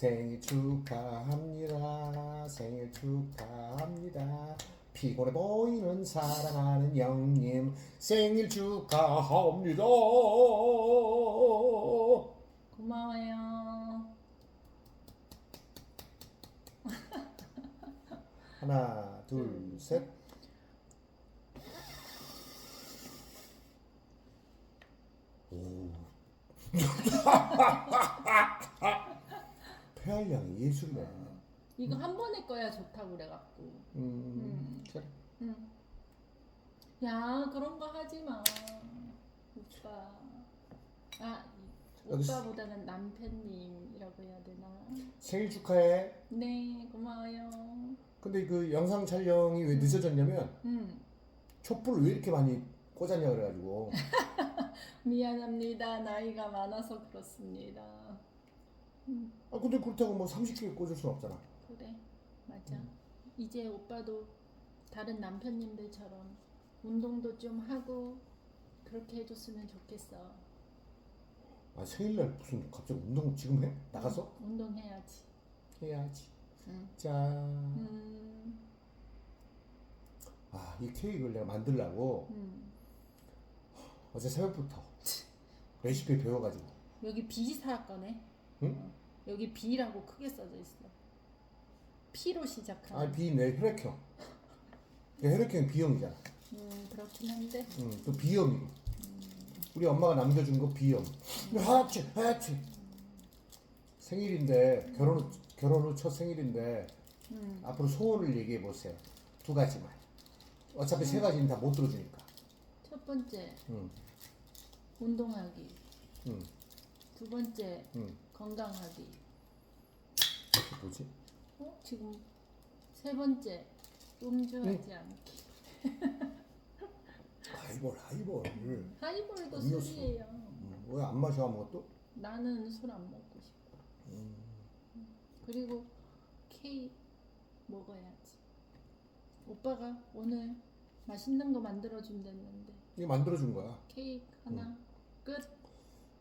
생일 축하합니다. 생일 축하합니다. 피곤해 보이는 사랑하는 영님 생일 축하합니다. 고마워요. 하나, 둘, 셋. 오. 폐활량이 예술이네. 이거 한 번에 꺼야 좋다고 그래갖고. 음, 그래. 응. 야 그런 거 하지 마. 오빠. 아 여기서- 오빠보다는 남편님이라고 해야 되나? 생일 축하해. 네 고마워요. 근데 그 영상 촬영이 왜 늦어졌냐면 음 촛불을 왜 이렇게 많이 꽂았냐 그래가지고 미안합니다. 나이가 많아서 그렇습니다. 음 아 근데 그렇다고 뭐 30개 꽂을 순 없잖아 그래 맞아. 이제 오빠도 다른 남편님들처럼 운동도 좀 하고 그렇게 해줬으면 좋겠어. 아 생일날 무슨 갑자기 운동 지금 해? 나가서? 운동해야지. 해야지 응. 짠 음, 아, 이 케이크를 내가 만들려고 음. 어제 새벽부터 레시피 배워가지고 여기 B 사건에 응? 어, 여기 B라고 크게 써져 있어. P로 시작하는. 아, 비내 혈액형. 혈액형이 B형이잖아. 음 그렇긴 한데. 응, 또 B형이고 우리 엄마가 남겨준 거 B형. 하얗지 하얗지. 생일인데 결혼 후 결혼 후 첫 생일인데 음. 앞으로 소원을 얘기해 보세요. 두 가지만. 어차피 세 가지는 다 못 들어주니까. 첫 번째. 응, 운동하기. 응, 두 번째. 응. 건강하기. 뭐지? 어 지금 세 번째 음주하지 않기. 하이볼 하이볼 하이볼도 음료수. 술이에요. 음, 왜안 마셔 아무것도? 나는 술 안 먹고 싶어. 음. 그리고 케이크 먹어야지. 오빠가 오늘 맛있는 거 만들어 준댔는데 이거 만들어준 거야 케이크 하나 끝.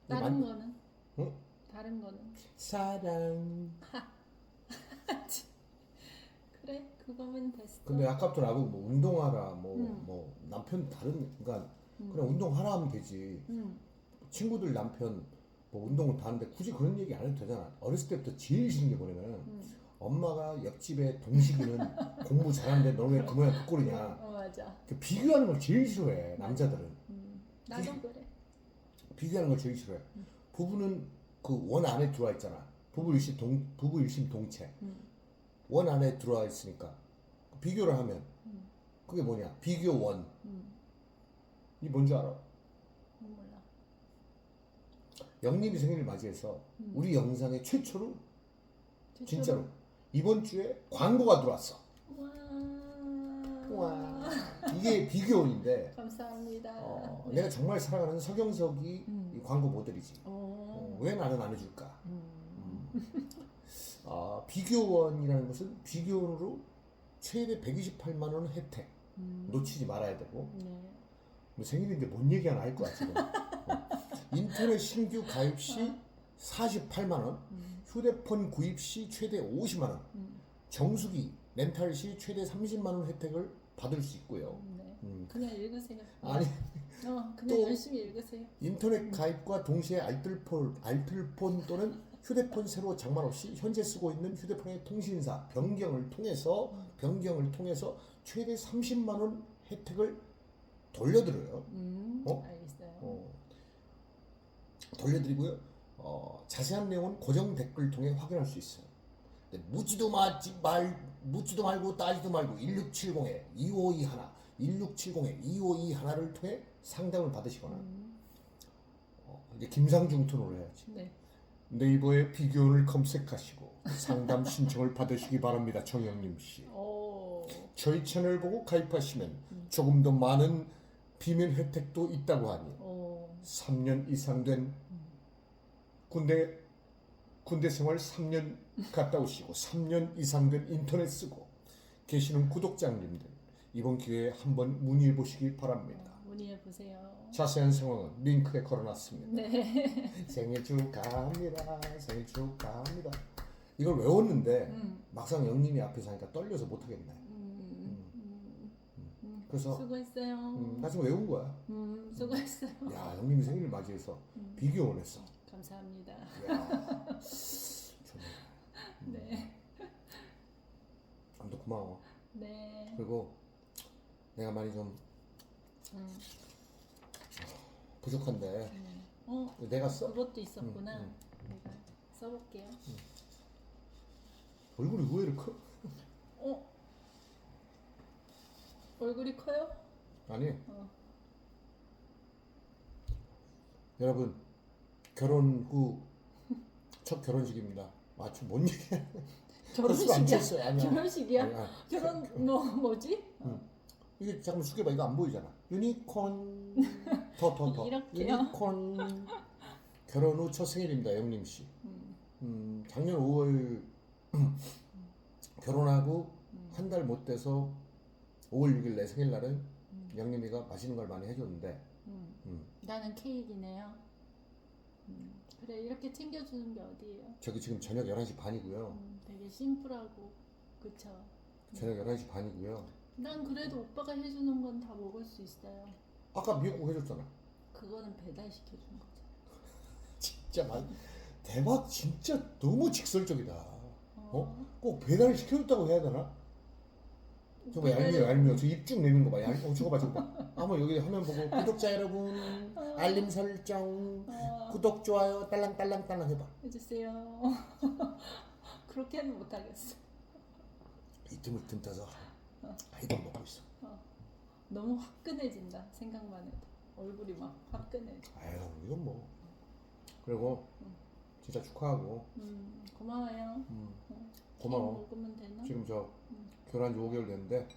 다른 만- 거는? 응? 다른 거는? 사랑 그래 그거면 됐어. 근데 아까부터 나보고 뭐 운동하라 뭐 뭐 음. 남편 다른 그러니까 음. 그냥 운동하라 하면 되지 응. 친구들 남편 뭐 운동을 다 하는데 굳이 그런 얘기 안 해도 되잖아 어렸을 때부터 제일 싫은 게 뭐냐면 응. 엄마가 옆집에 동식이는 공부 잘하는데 너는 왜 그 모양 그 꼴이냐 어 맞아. 그 비교하는 걸 제일 싫어해 남자들은 음. 나도 그래. 비교하는 걸 제일 싫어해 부부는 그 원 안에 들어와 있잖아 부부 일심 동 부부 일심 동체 응. 원 안에 들어와 있으니까 비교를 하면 응. 그게 뭐냐 비교 원 응. 이 뭔지 알아? 몰라. 영림이 생일을 맞이해서 음. 우리 영상에 최초로 최초로- 진짜로 이번 주에 광고가 들어왔어. 와. 와 이게 비교원인데 감사합니다. 어, 네. 내가 정말 사랑하는 서경석이 음. 이 광고 모델이지. 오. 어, 왜 나는 안 해줄까? 음. 아, 비교원이라는 것은 비교원으로 최대 128만 원 혜택 음. 놓치지 말아야 되고 네. 뭐 생일인데 뭔 얘기 하나 알 거야 지금. 어. 인터넷 신규 가입 시 48만 원, 음. 휴대폰 구입 시 최대 50만 원, 음. 정수기 렌탈 시 최대 30만 원 혜택을 받을 수 있고요. 네. 음. 그냥 읽으세요. 아니 어, 그냥 또- 열심히 읽으세요. 인터넷 가입과 동시에 알뜰폰, 알뜰폰 또는 휴대폰 새로 장만 없이 현재 쓰고 있는 휴대폰의 통신사 변경을 통해서 변경을 통해서 최대 30만 원 혜택을 돌려드려요. 음. 어? 알겠어요. 어, 돌려드리고요. 어, 자세한 내용은 고정 댓글 통해 확인할 수 있어요. 근데 묻지도 마지 말 묻지도 말고 따지도 말고 1670에 2521 1670에 2521를 통해 상담을 받으시거나 음. 어, 이제 김상중 톤으로 해야지. 네. 네이버에 비교를 검색하시고 상담 신청을 받으시기 바랍니다. 정영림 씨. 오. 저희 채널 보고 가입하시면 조금 더 많은 비밀 혜택도 있다고 하니 오. 3년 이상 된 군대 군대 생활 3년 갔다 오시고 3년 이상 된 인터넷 쓰고 계시는 구독자님들 이번 기회에 한번 문의해 보시기 바랍니다. 문의해 보세요. 자세한 상황은 링크에 걸어놨습니다. 네. 생일 축하합니다. 생일 축하합니다. 이걸 외웠는데 음. 막상 영님이 앞에서 하니까 떨려서 못하겠네. 음. 음. 음. 그래서 수고했어요. 음, 나 지금 외운 거야. 음, 수고했어요. 야 영님이 생일을 맞이해서 음. 비교 원했어. 감사합니다. 야. 음, 네. 아무튼 고마워. 네. 그리고 내가 많이 좀 음. 부족한데 네. 어, 내가 써 그것도 있었구나. 음, 내가 써볼게요. 얼굴이 의외로 커. 어? 얼굴이 커요? 아니 어. 여러분 결혼 후 첫 결혼식입니다. 아뭔 얘기야? 결혼식이야? 쳤어요. 아니야. 결혼식이야? 아니, 아니. 결혼 뭐 뭐지? 이게 잠깐 숙여봐 이거 안 보이잖아. 유니콘 더 더 더. 이렇게요? 유니콘 결혼 후 첫 생일입니다 영림 씨. 음. 음, 작년 5월 결혼하고 음. 한달 못 돼서 5월 6일 내 생일날은 음. 영림이가 맛있는 걸 많이 해줬는데 음. 음, 나는 케이크네요. 음. 그래 이렇게 챙겨주는 게 어디예요? 저기 지금 저녁 11시 반이고요. 음, 되게 심플하고 그쵸? 저녁 11시 반이고요. 난 그래도 오빠가 해주는 건 다 먹을 수 있어요. 아까 미역국 해줬잖아. 그거는 배달 시켜준 거죠. 진짜 말 대박 진짜 너무 직설적이다. 어? 꼭 배달을 시켜줬다고 해야 되나? 저거 얄미워 얄미워 저 입쭉 내민 거 봐. 얄, 어, 저거 봐 저거 봐. 한번 여기 화면 보고 구독자 여러분 알림 설정 어, 구독 좋아요 딸랑 딸랑 딸랑 해봐. 해주세요. 그렇게는 못하겠어. 이 틈을 틈 타서 아이도 먹고 있어. 너무 화끈해진다. 생각만 해도 얼굴이 막 화끈해져. 아유 이건 뭐 그리고 진짜 축하하고 음, 고마워요. 음, 응. 고마워. 먹으면 되나? 지금 저 음. 결혼한 지 5개월 됐는데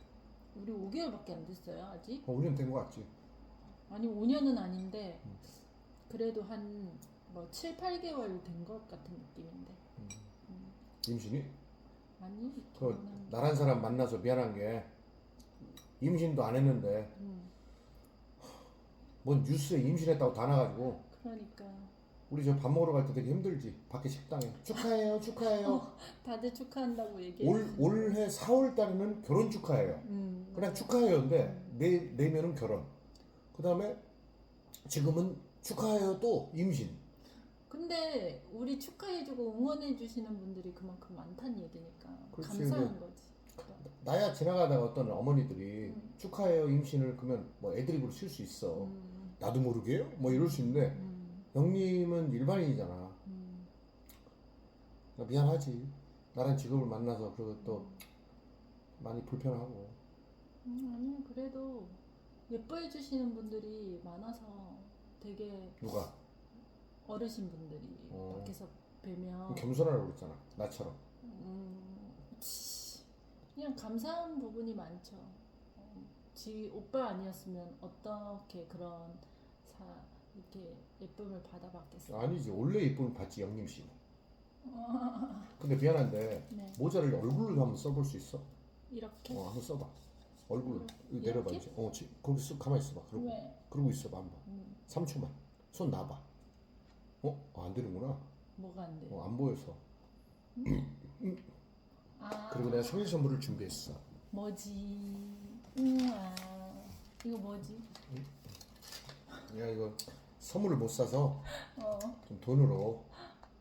우리 5개월밖에 안 됐어요 아직? 어, 5년 된 거 같지? 아니 5년은 아닌데 음. 그래도 한 뭐 7, 8개월 된 것 같은 느낌인데. 음. 음. 임신이? 아니 그 나란 사람 만나서 미안한 게 임신도 안 했는데 음, 뭔 뉴스에 임신했다고 다 나가지고 그러니까. 우리 저 밥 먹으러 갈 때 되게 힘들지 밖에 식당에. 축하해요 축하해요. 다들 축하한다고 얘기해. 올 올해 4월 달에는 결혼 축하해요. 음, 그냥 축하해요인데 내 내면은 결혼. 그 다음에 지금은 축하해요 또 임신 근데 우리 축하해주고 응원해주시는 분들이 그만큼 많다는 얘기니까 그렇지, 감사한 거지. 나야 지나가다가 어떤 어머니들이 음. 축하해요 임신을 그러면 뭐 애드립으로 칠 수 있어. 음, 나도 모르게요? 뭐 이럴 수 있는데 음, 영님은 일반인이잖아. 음, 그러니까 미안하지. 나란 직업을 만나서 그리고 또 많이 불편하고. 음, 아니 그래도 예뻐해 주시는 분들이 많아서 되게 누가 어르신 분들이 어. 밖에서 뵈면 겸손하라고 그랬잖아 나처럼 음, 치, 그냥 감사한 부분이 많죠. 어, 지 오빠 아니었으면 어떻게 그런 사 이렇게 예쁨을 받아봤겠어요. 아니지 원래 예쁨을 받지 영님 씨 어, 근데 미안한데 네, 모자를 얼굴로 한번 써볼 수 있어? 이렇게 어 한번 써봐 얼굴로 이거 이렇게? 내려봐 이제 어 지, 거기 쓱 가만히 있어봐 그러고 왜? 그러고 있어봐 한번 음, 3초만 손 놔봐 어? 어, 안 되는구나. 뭐가 안 돼? 어, 안 보여서. 아, 그리고 내가 생일 선물을 준비했어. 뭐지? 우와, 이거 뭐지? 야 이거 선물을 못 사서 어, 좀 돈으로.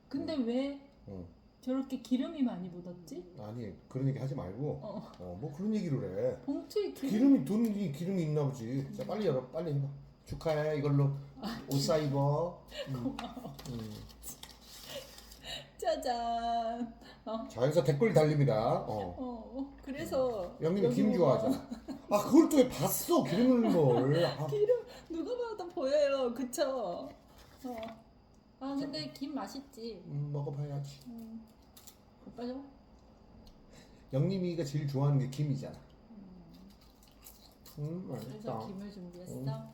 근데 왜 어. 저렇게 기름이 많이 묻었지? 아니 그런 얘기 하지 말고. 어, 어 뭐 그런 얘기를 해. 봉투에 기름 기름이 돈이 기름이 있나 보지. 자 빨리 열어. 빨리 해봐. 축하해 이걸로 옷 사 입어 음. 음. 짜잔. 어, 자 여기서 댓글 달립니다 어. 어, 그래서 여기 김 좋아하잖아 아 그걸 또 왜 봤어 기름 넣는 걸 아, 기름 누가 봐도 보여요, 그쵸? 어. 아 근데 김 맛있지. 음, 먹어봐야지 음. 오빠 좀. 영님이가 제일 좋아하는 게 김이잖아 음 그래서 맛있다 김을 준비했어.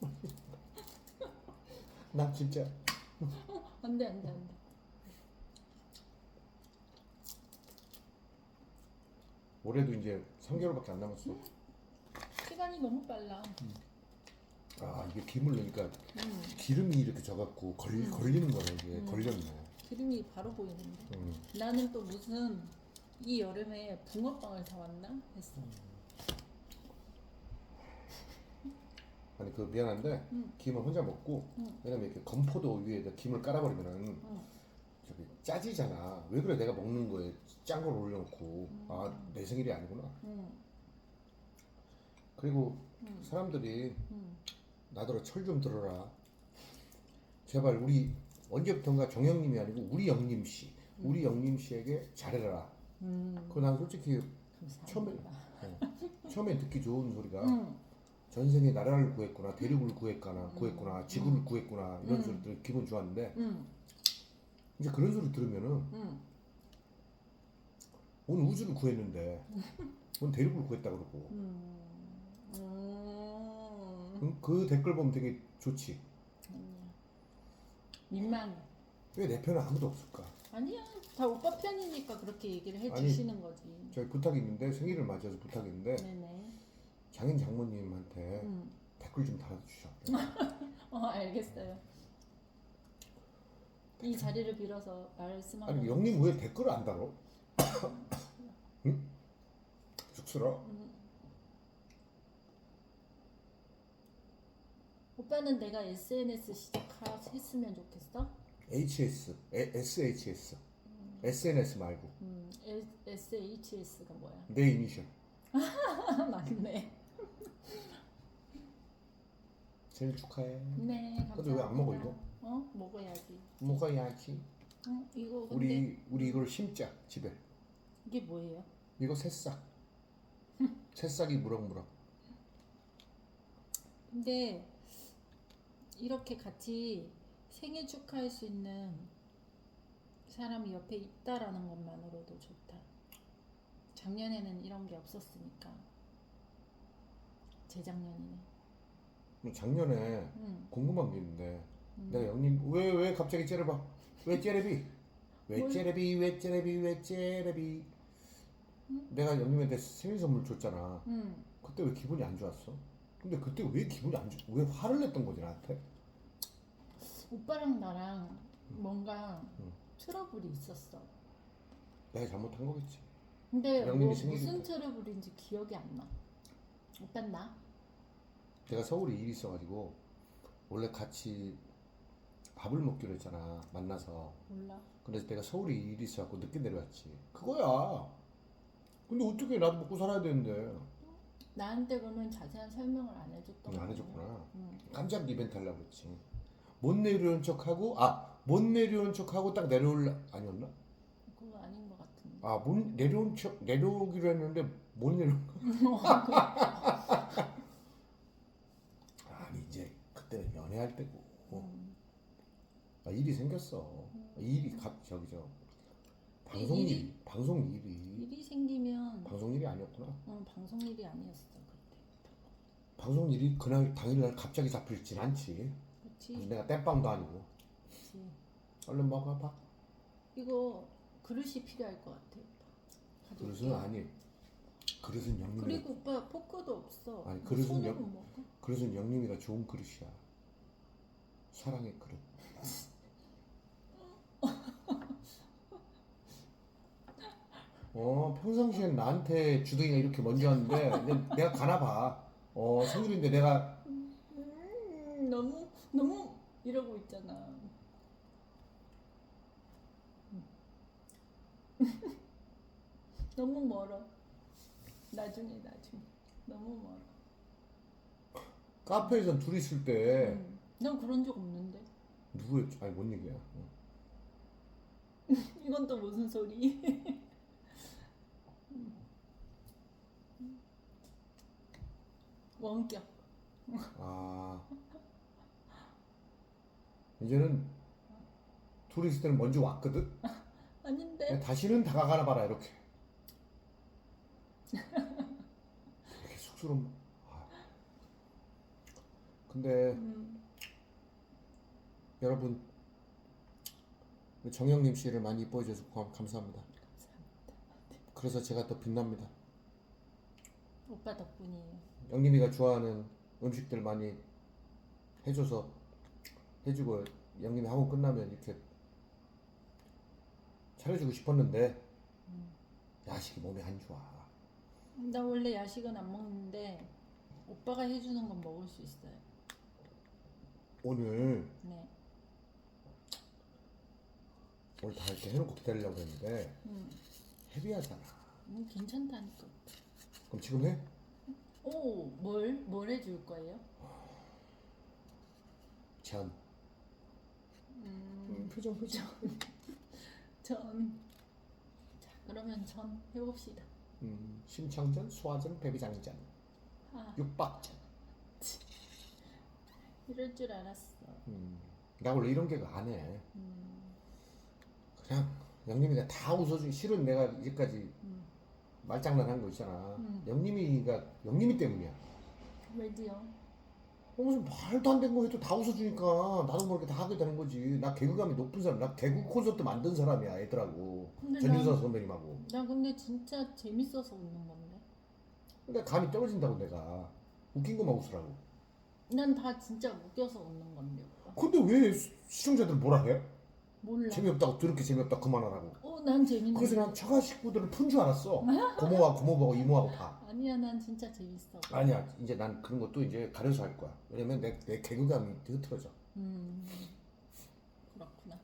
나 진짜 안돼 안돼 안돼. 올해도 이제 3개월밖에 안 남았어 시간이 너무 빨라. 아 이게 김을 넣으니까 음, 기름이 이렇게 져갖고 걸, 음. 걸리는 거네 이게 음. 걸렸네. 기름이 바로 보이는데. 음. 나는 또 무슨 이 여름에 붕어빵을 사왔나 했어. 아니 그 미안한데 음. 김을 혼자 먹고 음. 왜냐면 이렇게 건포도 위에다 김을 깔아버리면은 음. 저기 짜지잖아. 왜 그래 내가 먹는 거에 짠 걸 올려놓고 아내 생일이 아니구나. 음, 그리고 음, 사람들이 음. 나더러 철 좀 들어라. 제발 우리 언제부턴가 정영님이 아니고 우리 영님 씨, 우리 영님 씨에게 잘해라. 음. 그거 난 솔직히 감사합니다. 처음에 듣기 좋은 소리가 음, 전생에 나라를 구했구나, 대륙을 구했구나, 음. 구했구나, 지구를 구했구나 이런 음. 소리 들 기분 좋았는데 음, 이제 그런 소리 들으면은 음. 온 우주를 구했는데 온 대륙을 구했다 그러고 음. 음. 응? 그 댓글 보면 되게 좋지. 아니야. 민망해. 왜 내 편은 아무도 없을까? 아니야. 다 오빠 편이니까 그렇게 얘기를 아니, 해주시는 거지. 저희 부탁이 있는데 생일을 맞이해서 부탁이 있는데 네네. 장인 장모님한테 음. 댓글 좀 달아주셔. 어 알겠어요. 이 자리를 빌어서 말씀하고. 아니 영님 왜 댓글을 안 달어? 응? 쑥스러? 음. 오빠는 내가 SNS 시작했으면 좋겠어? HS, 에, SHS, SNS 말고 음, SHS가 뭐야? 내 이니셜. 맞네. 생일 축하해. 네, 감사합니다. 근데 왜 안 먹어, 이거? 어? 먹어야지. 먹어야지. 어? 이거 근데 우리 우리 이걸 심자 집에. 이게 뭐예요? 이거 새싹. 새싹이 무럭무럭. 근데 이렇게 같이 생일 축하할 수 있는 사람이 옆에 있다라는 것만으로도 좋다. 작년에는 이런 게 없었으니까. 재작년이네. 뭐 작년에 응. 궁금한 게 있는데 음. 내가 영님 왜 왜 갑자기 째려봐? 왜 째려비? 왜 뭘? 째려비? 왜 째려비? 왜 째려비? 내가 영님한테 생일 선물 줬잖아. 응. 그때 왜 기분이 안 좋았어? 근데 그때 왜 기분이 안 좋? 왜 화를 냈던 거지 나한테? 오빠랑 나랑 뭔가 응. 트러블이 있었어. 내가 잘못한 거겠지. 근데 뭐 생일이니까. 무슨 트러블인지 기억이 안 나. 오빤 나? 내가 서울에 일이 있어가지고 원래 같이 밥을 먹기로 했잖아 만나서. 몰라. 그래서 내가 서울에 일이 있어갖고 늦게 내려왔지. 그거야. 근데 어떻게 나도 먹고 살아야 되는데 나한테 그러면 자세한 설명을 안 해줬던 안. 해줬구나. 응. 깜짝 이벤트 하려고 그랬지. 못 내려온 척하고 아 못 내려온 척하고 딱 내려올 아니었나? 그거 아닌 것 같은데. 아 못 내려온 척 내려오기로 했는데 못 내려. 아니 이제 연애할 때고 음. 아, 일이 생겼어. 일이 갑 저기 저 방송 일이? 일 방송 일이 일이 생기면 방송 일이 아니었구나. 어, 방송 일이 아니었어 그때. 방송 일이 그날 당일날 갑자기 잡힐진 않지. 그렇지. 내가 땜빵도 아니고. 그렇지. 얼른 먹어봐. 이거 그릇이 필요할 것 같아. 오빠. 가져올게. 그릇은 아니. 그릇은 영림이. 그리고 오빠 포크도 없어. 아니, 뭐 그릇은 손으로 여- 먹어? 그릇은 영림이가 좋은 그릇이야. 사랑의 그릇. 어 평상시엔 나한테 주둥이가 이렇게 먼저 왔는데 내가 가나 봐. 어 생일인데 내가 음, 너무 너무 이러고 있잖아. 음. 너무 멀어. 나중에 나중에 너무 멀어. 카페에서 둘이 있을 때 음. 난 그런 적 없는데. 누구였지? 아니 뭔 얘기야? 어. 이건 또 무슨 소리? 원격. 아 이제는 둘이 있을 때는 먼저 왔거든. 아닌데. 다시는 다가가나 봐라 이렇게. 되게 쑥스러운. 아. 근데 음. 여러분 정영님 씨를 많이 이뻐해 주셔서 고맙- 감사합니다. 그래서 제가 더 빛납니다. 오빠 덕분이에요. 영림이가 좋아하는 음식들 많이 해줘서 해주고 영님이 하고 끝나면 이렇게 차려주고 싶었는데 야식이 몸에 안 좋아. 나 원래 야식은 안 먹는데 오빠가 해주는 건 먹을 수 있어요. 오늘 네. 오늘 다 이렇게 해놓고 기다리려고 했는데 음, 헤비하잖아. 음 괜찮다니까. 그럼 지금 해? 오, 뭘, 뭘 해줄 거예요? 전. 음, 음, 표정 표정. 전. 자, 그러면 전 해봅시다. 음, 심청전, 소화전, 배비장전, 아, 육박전. 이럴 줄 알았어. 음, 나 원래 이런 개그 안 해. 음, 그냥 영림이가 다 웃어주기 싫은 내가 이제까지 음. 말장난한 거 있잖아. 음. 영림이가 영림이 때문이야. 왜지요? 어, 무슨 말도 안 되는 거 해도 다 웃어주니까 나도 모르게 다 하게 되는 거지. 나 개그감이 높은 사람, 나 개그 콘서트 만든 사람이야, 애들하고. 근데 난, 선배님하고. 나 근데 진짜 재밌어서 웃는 건데. 근데 감이 떨어진다고 내가. 웃긴 것만 웃으라고. 난 다 진짜 웃겨서 웃는 건데, 오빠. 근데 왜 시- 시청자들 뭐라 해? 몰라. 재미없다고 더럽게 재미없다 그만하라고. 어, 난 재밌는데. 그래서 난 처가 식구들을 푼 줄 알았어. 고모와 고모하고 이모하고 다. 아니야, 난 진짜 재밌어. 아니야, 이제 난 그런 것도 이제 가려서 할 거야. 왜냐면 내, 내 개그감이 흐트러져. 음, 그렇구나.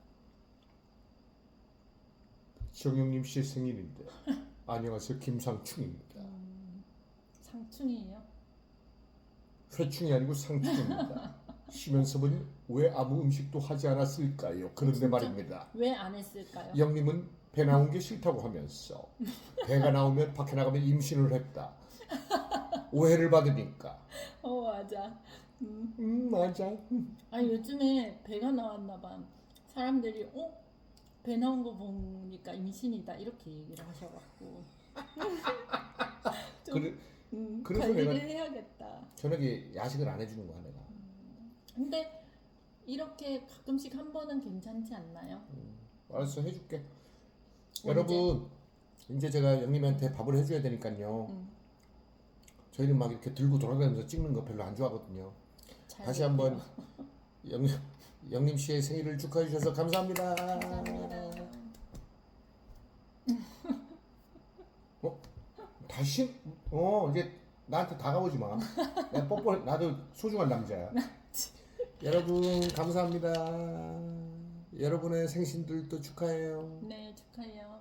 정영님 씨 생일인데. 안녕하세요, 김상충입니다. 음, 상충이에요? 회충이 아니고 상충입니다. 쉬면서 보니 왜 아무 음식도 하지 않았을까요? 그런데 진짜? 말입니다. 왜 안 했을까요? 영님은 배 나온 게 싫다고 하면서 배가 나오면 밖에 나가면 임신을 했다. 오해를 받으니까. 어, 맞아. 음. 음 맞아. 아니, 요즘에 배가 나왔나 봐. 사람들이, 어? 배 나온 거 보니까 임신이다. 이렇게 얘기를 하셔갖고. 좀, 그래, 음, 그래서 관리를 내가- 해야겠다. 저녁에 야식을 안 해주는 거야 내가. 근데 이렇게 가끔씩 한 번은 괜찮지 않나요? 알았어 해줄게. 언제? 여러분 이제 제가 영님한테 밥을 해줘야 되니까요. 음, 저희는 막 이렇게 들고 돌아다니면서 찍는 거 별로 안 좋아하거든요. 잘 다시. 한번 영, 영님 씨의 생일을 축하해 주셔서 감사합니다. 감사합니다. 다시 어 이제 나한테 다가오지 마. 내가 뽀뽀 나도 소중한 남자야. 여러분 감사합니다. 여러분의 생신들도 축하해요. 네, 축하해요.